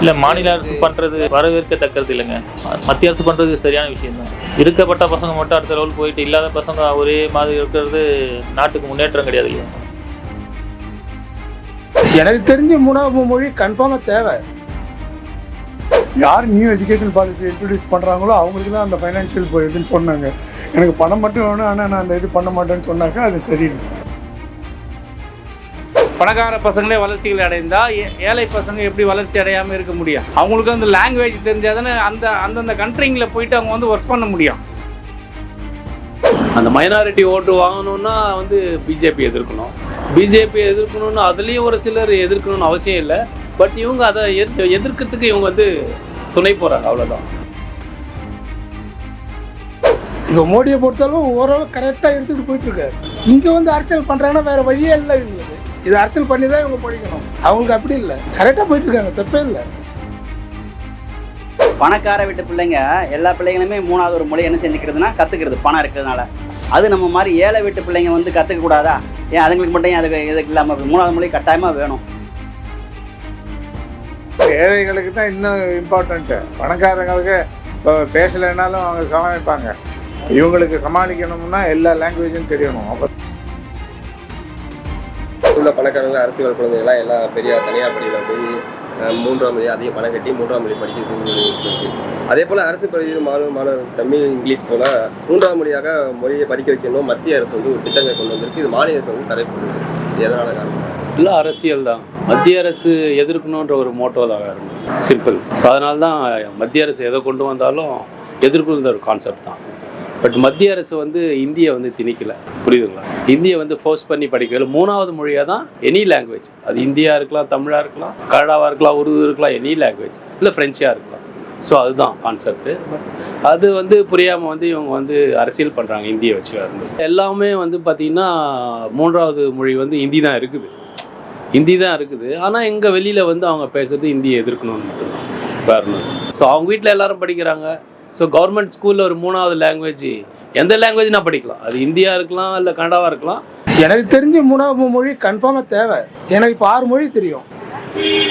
இல்லை மாநில அரசு பண்ணுறது வரவேற்கத்தக்கது இல்லைங்க. மத்திய அரசு பண்ணுறது சரியான விஷயம் தான் இருக்கப்பட்ட பசங்க மட்டும் அடுத்த லெவல் போயிட்டு இல்லாத பசங்க ஒரே மாதிரி இருக்கிறது நாட்டுக்கு முன்னேற்றம் கிடையாது இல்லையா? எனக்கு தெரிஞ்ச மூணாவது மொழி கன்ஃபார்மாக தேவை. யார் நியூ எஜுகேஷன் பாலிசி இன்ட்ரடியூஸ் பண்ணுறாங்களோ அவங்களுக்கு தான் அந்த ஃபைனான்ஷியல் இதுன்னு சொன்னாங்க. எனக்கு பணம் மட்டும் வேணும் ஆனால் நான் அந்த இது பண்ண மாட்டேன்னு சொன்னாக்கா அது சரியில்லை. பணக்கார பசங்களே வளர்ச்சிகள் அடைந்தா ஏ- ஏழை பசங்க எப்படி வளர்ச்சி அடையாமல் இருக்க முடியும்? அவங்களுக்கு அந்த லாங்குவேஜ் தெரிஞ்சாதானே அந்த அந்தந்த கண்ட்ரிங்கில் போயிட்டு அவங்க வந்து ஒர்க் பண்ண முடியும். அந்த மைனாரிட்டி ஓட்டு வாங்கணும்னா வந்து பிஜேபி எதிர்க்கணும். பிஜேபி எதிர்க்கணும்னு அதுலேயும் ஒரு சிலர் எதிர்க்கணும்னு அவசியம் இல்லை. பட் இவங்க அதை எதிர் எதிர்க்கிறதுக்கு இவங்க வந்து துணை போகிறாங்க அவ்வளோதான் இப்போ மோடியை பொறுத்தளவு ஓரளவு கரெக்டாக எடுத்துகிட்டு போயிட்டு இருக்காரு. இங்கே வந்து அரசியல் பண்ணுறாங்கன்னா வேற வழியே இல்லை இவங்களுக்கு. இது அரசியல் பண்ணி தான் இவங்க படிக்கணும் அவங்களுக்கு அப்படி இல்லை. கரெக்டாக போயிட்டு இருக்காங்க தப்பே இல்லை. பணக்கார வீட்டு பிள்ளைங்க எல்லா பிள்ளைங்களுமே மூணாவது ஒரு மொழி என்ன செஞ்சுக்கிறதுனா கற்றுக்கிறது பணம் இருக்கிறதுனால. அது நம்ம மாதிரி ஏழை வீட்டு பிள்ளைங்க வந்து கற்றுக்க கூடாதா ஏன் அதுங்களுக்கு மட்டும் ஏன் அதுக்கு இதுக்கு இல்லாமல் மூணாவது மொழி கட்டாயமாக வேணும். ஏழைகளுக்கு தான் இன்னும் இம்பார்ட்டண்ட்டு பணக்காரங்களுக்கு இப்போ பேசலைன்னாலும் அவங்க சமாளிப்பாங்க. இவங்களுக்கு சமாளிக்கணும்னா எல்லா லாங்குவேஜும் தெரியணும். அப்போ உள்ள பணக்காரங்க அரசியல் குழந்தைகள்லாம் எல்லாம் பெரிய தனியார் பள்ளியில் போய் மூன்றாம் மொழி அதிக பணம் கட்டி மூன்றாம் மொழி படிக்கிறது அதே போல் அரசு பள்ளியில் மாணவ மாணவர் தமிழ் இங்கிலீஷ் போல் மூன்றாம் மொழியாக மொழியை படிக்க வைக்கணும் மத்திய அரசு வந்து ஒரு திட்டங்களை கொண்டு வந்திருக்கு. இது மாநில அரசு வந்து தடை பண்ணுது எதனால காரணம்? எல்லாம் அரசியல் தான். மத்திய அரசு எதிர்க்கணுன்ற ஒரு மோட்டோ தான் வேறு சிம்பிள் ஸோ அதனால தான் மத்திய அரசு எதை கொண்டு வந்தாலும் எதிர்க்கணுன்ற ஒரு கான்செப்ட் தான். பட் மத்திய அரசு வந்து இந்தியை வந்து திணிக்கல. புரியுதுங்களா? இந்தியை வந்து ஃபோர்ஸ் பண்ணி படிக்கல. மூணாவது மொழியாக தான் எனி லாங்குவேஜ் அது இந்தியா இருக்கலாம் தமிழாக இருக்கலாம் கன்னடாவாக இருக்கலாம் உருது இருக்கலாம் எனி லாங்குவேஜ் இல்லை ஃப்ரெஞ்சாக இருக்கலாம். ஸோ அதுதான் கான்செப்ட் அது வந்து புரியாமல் வந்து இவங்க வந்து அரசியல் பண்ணுறாங்க இந்தியை வச்சு வந்து. எல்லாமே வந்து பார்த்திங்கன்னா மூன்றாவது மொழி வந்து ஹிந்தி தான் இருக்குது. ஹிந்தி தான் இருக்குது. ஆனால் எங்கள் வெளியில் வந்து அவங்க பேசுறது ஹிந்தியை எதிர்க்கணும்னு மட்டும்தான். வேற ஸோ அவங்க வீட்டில் எல்லாரும் படிக்கிறாங்க. ஸோ கவர்மெண்ட் ஸ்கூலில் ஒரு மூணாவது லாங்குவேஜ் எந்த லாங்குவேஜ்னா படிக்கலாம்? அது இந்தியா இருக்கலாம் இல்லை கன்னடாவாக இருக்கலாம். எனக்கு தெரிஞ்ச மூணாவது மொழி கன்ஃபார்மாக தேவை. எனக்கு இப்போ ஆறு மொழி தெரியும்.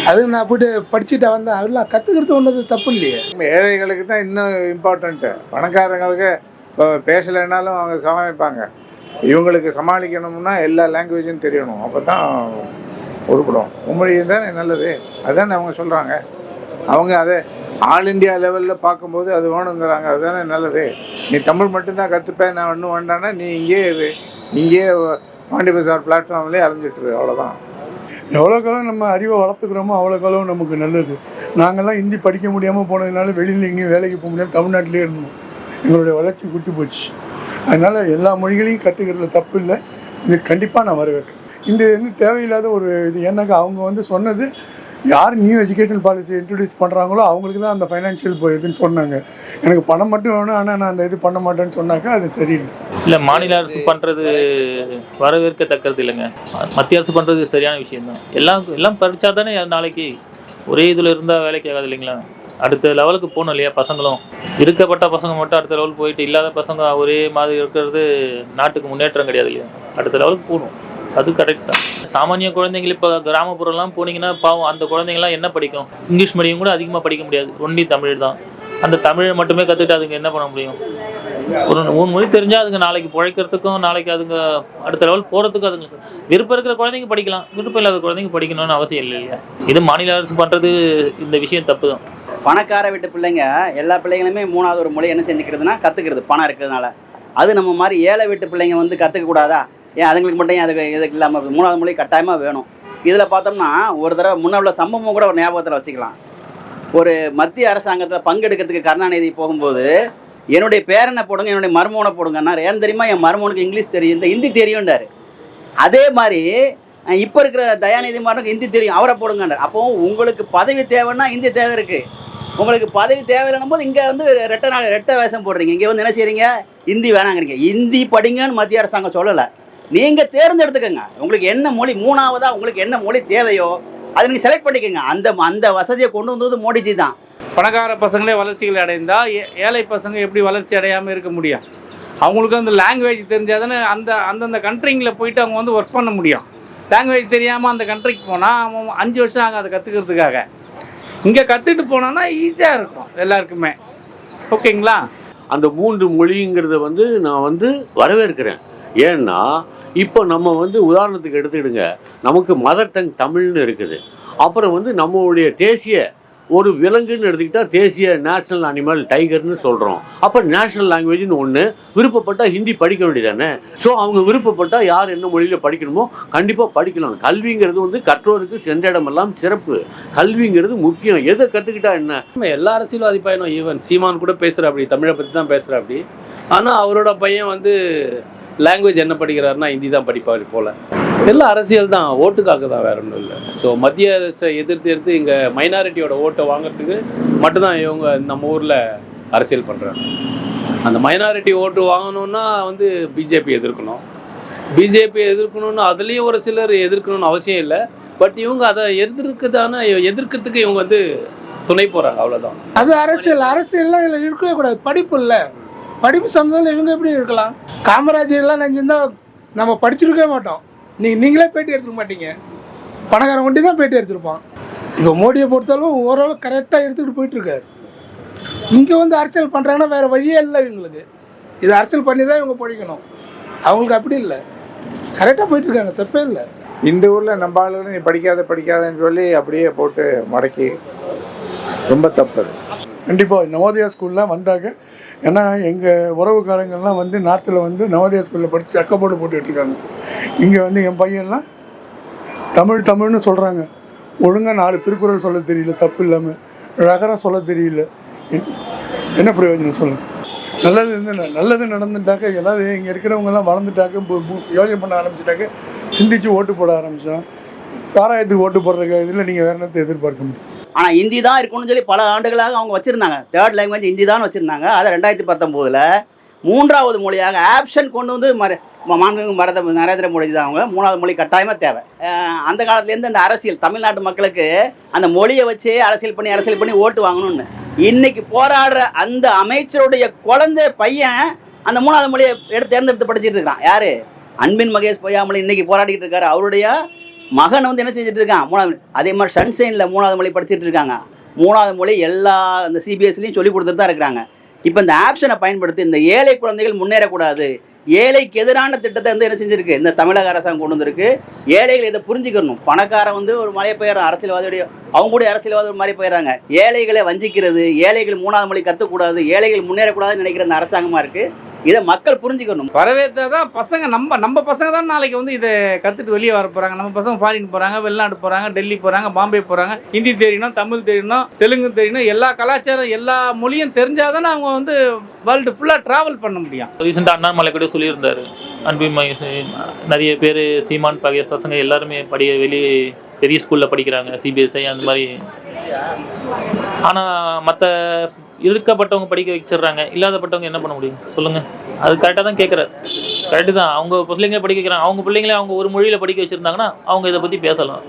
அது நான் போயிட்டு படிச்சுட்டு வந்தேன். அதெல்லாம் கற்றுக்கிறது ஒன்றது தப்பு இல்லையே. ஏழைகளுக்கு தான் இன்னும் இம்பார்ட்டண்ட்டு பணக்காரங்களுக்கு இப்போ பேசலைன்னாலும் அவங்க சமாளிப்பாங்க. இவங்களுக்கு சமாளிக்கணும்னா எல்லா லாங்குவேஜும் தெரியணும். அப்போ தான் உருப்படும் உண்மொழி தானே நல்லது. அதானே அவங்க சொல்கிறாங்க அவங்க அதை ஆல் இந்தியா லெவலில் பார்க்கும்போது அது வேணுங்கிறாங்க. அதுதானே நல்லது. நீ தமிழ் மட்டும்தான் கற்றுப்பேன் நான் ஒன்றும் வேண்டான்னா நீ இங்கேயே இரு. இங்கேயே பாண்டி பசார் பிளாட்ஃபார்ம்லேயே அலைஞ்சிட்ரு அவ்வளோதான் எவ்வளோ நம்ம அறிவை வளர்த்துக்கிறோமோ அவ்வளோ நமக்கு நல்லது. நாங்கள்லாம் ஹிந்தி படிக்க முடியாமல் போனதுனால வெளியில் எங்கேயும் வேலைக்கு போக முடியாமல் தமிழ்நாட்டிலே இருந்தோம். எங்களுடைய வளர்ச்சி குட்டி போச்சு. அதனால் எல்லா மொழிகளையும் கற்றுக்கிறதுல தப்பு இல்லை. இது கண்டிப்பாக நான் வரவேற்கிறேன். இந்த வந்து தேவையில்லாத ஒரு இது. ஏன்னாக்கா அவங்க வந்து சொன்னது யார் நியூ எஜுகேஷன் பாலிசி இன்ட்ரடியூஸ் பண்ணுறாங்களோ அவங்களுக்கு தான் அந்த ஃபைனான்ஷியல் இதுன்னு சொன்னாங்க. எனக்கு பணம் மட்டும் வேணும் ஆனால் நான் அந்த இது பண்ண மாட்டேன்னு சொன்னாக்கா அது சரியில்லை. இல்லை மாநில அரசு பண்ணுறது வரவேற்கத்தக்கது இல்லைங்க. மத்திய அரசு பண்ணுறது சரியான விஷயம் தான் எல்லாம் எல்லாம் படித்தா தானே நாளைக்கு ஒரே இதில் இருந்தால் வேலைக்கு ஆகாது இல்லைங்களா? அடுத்த லெவலுக்கு போகணும் இல்லையா பசங்களும்? இருக்கப்பட்ட பசங்க மட்டும் அடுத்த லெவலுக்கு போயிட்டு இல்லாத பசங்க ஒரே மாதிரி இருக்கிறது நாட்டுக்கு முன்னேற்றம் கிடையாது இல்லையா? அடுத்த லெவலுக்கு போகணும். அது கரெக்ட் தான். சாமானிய குழந்தைங்கள் இப்போ கிராமப்புறம்லாம் போனீங்கன்னா பாவம் அந்த குழந்தைங்கலாம் என்ன படிக்கும்? இங்கிலீஷ் மீடியம் கூட அதிகமாக படிக்க முடியாது. ஒன்லி தமிழ் தான். அந்த தமிழை மட்டுமே கற்றுட்டு அதுங்க என்ன பண்ண முடியும்? ஒரு மூணு மொழி தெரிஞ்சால் அதுங்க நாளைக்கு பிழைக்கிறதுக்கும் நாளைக்கு அதுங்க அடுத்த லெவல் போகிறதுக்கும் அதுங்களுக்கு விருப்பம் இருக்கிற குழந்தைங்க படிக்கலாம். விருப்பம் இல்லாத குழந்தைங்க படிக்கணும்னு அவசியம் இல்லை இல்லையா? இது மாநில அரசு பண்ணுறது இந்த விஷயம் தப்பு தான். பணக்கார வீட்டு பிள்ளைங்க எல்லா பிள்ளைங்களுமே மூணாவது ஒரு மொழி என்ன செஞ்சுக்கிறதுனா கற்றுக்கிறது பணம் இருக்கிறதுனால. அது நம்ம மாதிரி ஏழை வீட்டு பிள்ளைங்க வந்து கற்றுக்க கூடாதா ஏன் அதுங்களுக்கு மட்டும் ஏன் அதுக்கு இதுக்கு இல்லாமல் மூணாவது மொழி கட்டாயமாக வேணும். இதில் பார்த்தோம்னா ஒரு தடவை முன்ன உள்ள சம்பவம் கூட ஒரு ஞாபகத்தில் வச்சுக்கலாம். ஒரு மத்திய அரசாங்கத்தில் பங்கெடுக்கிறதுக்கு கருணாநிதி போகும்போது என்னுடைய பேரனை போடுங்க என்னுடைய மருமகனை போடுங்கன்னா ஏன் தெரியுமா? என் மருமகனுக்கு இங்கிலீஷ் தெரியும் இந்த ஹிந்தி தெரியும்ன்றாரு. அதே மாதிரி இப்போ இருக்கிற தயாநிதி மாறனுக்கு ஹிந்தி தெரியும் அவரை போடுங்கன்றார். அப்போ உங்களுக்கு பதவி தேவைன்னா ஹிந்தி தேவை இருக்குது உங்களுக்கு பதவி தேவையில்லைன்னும் போது இங்கே வந்து ரெட்டை நாள் ரெட்டை வேஷம் போடுறீங்க. இங்கே வந்து என்ன செய்கிறீங்க ஹிந்தி வேணாங்கிறீங்க. ஹிந்தி படிங்கன்னு மத்திய அரசாங்கம் சொல்லலை. நீங்கள் தேர்ந்தெடுத்துக்கங்க. உங்களுக்கு என்ன மொழி மூணாவதா உங்களுக்கு என்ன மொழி தேவையோ அதை நீங்கள் செலக்ட் பண்ணிக்கோங்க. அந்த அந்த வசதியை கொண்டு வந்தது மோடிஜி தான். பணக்கார பசங்களே வளர்ச்சிகள் அடைந்தா ஏ- ஏழை பசங்க எப்படி வளர்ச்சி அடையாமல் இருக்க முடியும்? அவங்களுக்கு அந்த லாங்குவேஜ் தெரிஞ்சாதானே அந்த அந்தந்த கண்ட்ரிங்கில் போயிட்டு அவங்க வந்து ஒர்க் பண்ண முடியும். லாங்குவேஜ் தெரியாமல் அந்த கண்ட்ரிக்கு போனால் அவன் அஞ்சு வருஷம் ஆகும் அதை கற்றுக்கிறதுக்காக இங்கே கற்றுட்டு போனோன்னா ஈஸியாக இருக்கும் எல்லாருக்குமே. ஓகேங்களா அந்த மூன்று மொழிங்கிறத வந்து நான் வந்து வரவேற்கிறேன். ஏன்னா இப்போ நம்ம வந்து உதாரணத்துக்கு எடுத்துக்கிடுங்க. நமக்கு மதர் டங் தமிழ்னு இருக்குது. அப்புறம் வந்து நம்மளுடைய தேசிய ஒரு விலங்குன்னு எடுத்துக்கிட்டால் தேசிய நேஷனல் அனிமல் டைகர்னு சொல்கிறோம் அப்போ நேஷனல் லாங்குவேஜ்னு ஒன்று விருப்பப்பட்டால் ஹிந்தி படிக்க வேண்டியதானே ஸோ அவங்க விருப்பப்பட்டால் யார் என்ன மொழியில் படிக்கணுமோ கண்டிப்பாக படிக்கலாம். கல்விங்கிறது வந்து கற்றோருக்கு சென்ற இடமெல்லாம் சிறப்பு. கல்விங்கிறது முக்கியம். எதை கற்றுக்கிட்டா என்ன? நம்ம எல்லா அரசியல்வாதி பையனும் ஈவன் சீமான் கூட பேசுகிற அப்படி தமிழை பற்றி தான் பேசுகிற அப்படி ஆனால் அவரோட பையன் வந்து லாங்குவேஜ் என்ன படிக்கிறாருன்னா ஹிந்தி தான் படிப்பார் போல். எல்லாம் அரசியல் தான் ஓட்டுக்காக தான் வேற ஒன்றும் இல்லை. ஸோ மத்திய அரசை எதிர்த்து எடுத்து இங்கே மைனாரிட்டியோட ஓட்டை வாங்குறதுக்கு மட்டும்தான் இவங்க நம்ம ஊரில் அரசியல் பண்ணுறாங்க அந்த மைனாரிட்டி ஓட்டு வாங்கணும்னா வந்து பிஜேபி எதிர்க்கணும். பிஜேபி எதிர்க்கணும்னு அதுலேயும் ஒரு சிலர் எதிர்க்கணும்னு அவசியம் இல்லை. பட் இவங்க அதை எதிர்க்குதான எதிர்க்கிறதுக்கு இவங்க வந்து துணை போகிறாங்க அவ்வளோதான் அது அரசியல் அரசியல்லாம் இதில் இருக்கவே கூடாது. படிப்பு இல்லை. படிப்பு சம்மந்தம் இவங்க எப்படி இருக்கலாம்? காமராஜர்லாம் நினைச்சிருந்தா நம்ம படிச்சிருக்கவே மாட்டோம். நீங்கள் நீங்களே பேட்டி எடுத்துக்க மாட்டீங்க. பணக்காரன் ஒண்டி தான் பேட்டி எடுத்திருப்பான். இப்போ மோடியை பொறுத்தளவு ஓரளவு கரெக்டாக எடுத்துக்கிட்டு போயிட்டு இருக்காரு. இங்கே வந்து அரசியல் பண்ணுறாங்கன்னா வேறு வழியே இல்லை இவங்களுக்கு. இது அரசியல் பண்ணி தான் இவங்க படிக்கணும். அவங்களுக்கு அப்படி இல்லை. கரெக்டாக போயிட்டு இருக்காங்க தப்பே இல்லை. இந்த ஊரில் நம்ம ஆளுங்க நீ படிக்காத படிக்காதன்னு சொல்லி அப்படியே போட்டு மடக்கி ரொம்ப தப்பு அது. கண்டிப்பாக நவோதயா ஸ்கூல்லாம் வந்தாங்க. ஏன்னா எங்கள் உறவுக்காரங்கள்லாம் வந்து நார்த்தில் வந்து நவோதயா ஸ்கூலில் படித்து அக்கப்போடு போட்டுட்ருக்காங்க இங்கே வந்து என் பையன்லாம் தமிழ் தமிழ்னு சொல்கிறாங்க ஒழுங்காக நாலு திருக்குறள் சொல்ல தெரியல தப்பு இல்லாமல் ரகரம் சொல்ல தெரியல. என்ன- பிரயோஜனம் சொல்லுங்கள் நல்லது இருந்து நல்லது நடந்துட்டாக்க ஏதாவது இங்கே இருக்கிறவங்கெல்லாம் வளர்ந்துட்டாக்க யோஜனை பண்ண ஆரம்பிச்சிட்டாக்க சிந்திச்சு ஓட்டு போட ஆரம்பித்தோம் சாராயத்துக்கு ஓட்டு போடுறதுக்கு இதில் நீங்கள் வேறு என்னத்தை எதிர்பார்க்க முடியும்? ஆனால் ஹிந்தி தான் இருக்கணும்னு சொல்லி பல ஆண்டுகளாக அவங்க வச்சுருந்தாங்க. தேர்ட் லாங்குவேஜ் ஹிந்தி தான் வச்சிருந்தாங்க. அதை ரெண்டாயிரத்தி பத்தொம்போதுல மூன்றாவது மொழியாக ஆப்ஷன் கொண்டு வந்து மர மாண்புமிகு மரத நரேந்திர மோடி தான் அவங்க. மூணாவது மொழி கட்டாயமாக தேவை. அந்த காலத்துலேருந்து அந்த அரசியல் தமிழ்நாட்டு மக்களுக்கு அந்த மொழியை வச்சே அரசியல் பண்ணி அரசியல் பண்ணி ஓட்டு வாங்கணும்னு. இன்னைக்கு போராடுற அந்த அமைச்சருடைய குழந்தை பையன் அந்த மூணாவது மொழியை எடுத்து தேர்ந்தெடுத்து படிச்சிட்டு இருக்கான் யாரு? அன்பின் மகேஷ் பொய்யாமலை இன்னைக்கு போராடிக்கிட்டு இருக்காரு. அவருடைய மகன் வந்து என்ன செஞ்சுட்டு இருக்கான்? மூணாவது அதே மாதிரி சன்சைனில் மூணாவது மொழி படிச்சுட்டு இருக்காங்க. மூணாவது மொழி எல்லா இந்த சிபிஎஸ்சிலையும் சொல்லி கொடுத்துட்டு தான் இருக்கிறாங்க. இப்போ இந்த ஆப்ஷனை பயன்படுத்தி இந்த ஏழை குழந்தைகள் முன்னேறக்கூடாது. ஏழைக்கு எதிரான திட்டத்தை வந்து என்ன செஞ்சிருக்கு? இந்த தமிழக அரசாங்கம் கொண்டு வந்திருக்கு. ஏழைகள் இதை புரிஞ்சுக்கணும். பணக்காரன் வந்து ஒரு மழை போயிடறான் அரசியல்வாதியுடைய அவங்க கூட அரசியல்வாதி ஒரு மாதிரி போயிடறாங்க. ஏழைகளை வஞ்சிக்கிறது ஏழைகள் மூணாவது மொழி கற்றுக்கூடாது ஏழைகள் முன்னேறக்கூடாதுன்னு நினைக்கிற அந்த அரசாங்கமாக இருக்குது இதை மக்கள் புரிஞ்சுக்கணும். வரவேற்றா தான் பசங்க நம்ம நம்ம பசங்க தான் நாளைக்கு வந்து இதை கற்றுட்டு வெளியே வர போகிறாங்க நம்ம பசங்க ஃபாரின் போகிறாங்க வெளிநாடு போகிறாங்க டெல்லி போகிறாங்க பாம்பே போகிறாங்க ஹிந்தி தெரியணும் தமிழ் தெரியணும் தெலுங்கு தெரியணும் எல்லா கலாச்சாரம் எல்லா மொழியும் தெரிஞ்சாதானே அவங்க வந்து வேர்ல்டு ஃபுல்லாக ட்ராவல் பண்ண முடியும். ரீசெண்டாக அண்ணாமலை கூட சொல்லியிருந்தாரு. அன்பின் மகேஷ் நிறைய பேர் சீமான் பகைய பசங்க எல்லாருமே படி வெளியே பெரிய ஸ்கூலில் படிக்கிறாங்க சிபிஎஸ்ஐ அந்த மாதிரி. ஆனால் மற்ற இருக்கப்பட்டவங்க படிக்க வச்சிடுறாங்க. இல்லாதப்பட்டவங்க என்ன பண்ண முடியும்? சொல்லுங்க. அது கரெக்டாக தான் கேட்குறாரு. கரெக்டு தான். அவங்க பிள்ளைங்களே படிக்க வைக்கிறாங்க. அவங்க பிள்ளைங்களே அவங்க ஒரு மொழியில் படிக்க வச்சுருந்தாங்கன்னா அவங்க இதை பற்றி பேசலாம்.